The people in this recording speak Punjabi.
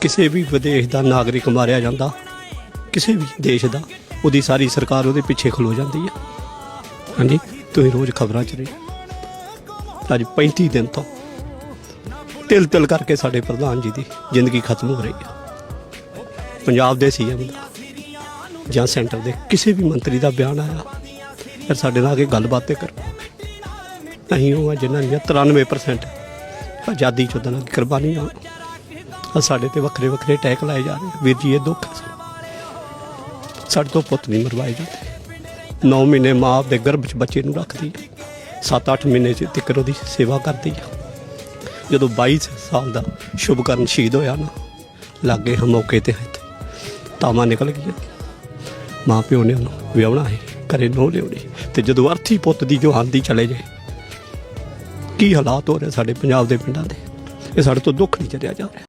ਕਿਸੇ ਵੀ ਵਿਦੇਸ਼ ਦਾ ਨਾਗਰਿਕ ਮਾਰਿਆ ਜਾਂਦਾ, ਕਿਸੇ ਵੀ ਦੇਸ਼ ਦਾ, ਉਹਦੀ ਸਾਰੀ ਸਰਕਾਰ ਉਹਦੇ ਪਿੱਛੇ ਖਲੋ ਜਾਂਦੀ ਆ ਹਾਂਜੀ, ਤੁਸੀਂ ਰੋਜ਼ ਖਬਰਾਂ 'ਚ ਰਹੇ ਅੱਜ 35 ਦਿਨ ਤੋਂ ਤਿਲ ਤਿਲ ਕਰਕੇ ਸਾਡੇ ਪ੍ਰਧਾਨ ਜੀ ਦੀ ਜ਼ਿੰਦਗੀ ਖਤਮ ਹੋ ਰਹੀ ਆ ਪੰਜਾਬ ਦੇ ਸੀਐਮ ਦਾ ਜਾਂ ਸੈਂਟਰ ਦੇ ਕਿਸੇ ਵੀ ਮੰਤਰੀ ਦਾ ਬਿਆਨ ਆਇਆ, ਫਿਰ ਸਾਡੇ ਨਾਲ ਆ ਕੇ ਗੱਲਬਾਤ ਤੇ ਕਰੋ। ਅਸੀਂ ਉਹ ਆ ਜਿਨ੍ਹਾਂ ਦੀਆਂ 93% ਆਜ਼ਾਦੀ ਚੋਂ ਦੀ ਕੁਰਬਾਨੀਆਂ ਆ ਸਾਡੇ ਤੇ ਵੱਖਰੇ ਵੱਖਰੇ ਅਟੈਕ ਲਾਏ ਜਾ ਰਹੇ ਵੀਰ ਜੀ, ਇਹ ਦੁੱਖ ਹੈ ਸਾਡੇ ਤੋਂ ਪੁੱਤ ਨਹੀਂ ਮਰਵਾਏ ਜਾਂਦੇ। 9 ਮਹੀਨੇ ਮਾਂ ਦੇ ਗਰਭ 'ਚ ਬੱਚੇ ਨੂੰ ਰੱਖਦੀ ਹੈ 7-8 ਮਹੀਨੇ 'ਚ ਤੱਕ ਉਹਦੀ ਸੇਵਾ ਕਰਦੀ ਆ। ਜਦੋਂ 22 ਸਾਲ ਦਾ ਸ਼ੁਭਕਰਨ ਸ਼ਹੀਦ ਹੋਇਆ ਨਾ, ਲਾਗੇ ਹਾਂ ਮੌਕੇ ਤੇ ਇੱਥੇ ਤਾਵਾਂ ਨਿਕਲ ਗਈਆਂ। ਮਾਂ ਪਿਓ ਨੇ ਉਹਨੂੰ ਵਿਆਹਣਾ ਹੈ ਘਰੇ ਨੋ ਲਿਆਉਣੀ ਤੇ ਜਦੋਂ ਅਰਥੀ ਪੁੱਤ ਦੀ ਜੋ ਦੀ ਚਲੇ ਜਾਏ ਕੀ ਹਾਲਾਤ ਹੋ ਰਹੇ ਸਾਡੇ ਪੰਜਾਬ ਦੇ ਪਿੰਡਾਂ ਦੇ? ਇਹ ਸਾਡੇ ਤੋਂ ਦੁੱਖ ਨਹੀਂ ਚੱਲਿਆ ਜਾ ਰਿਹਾ।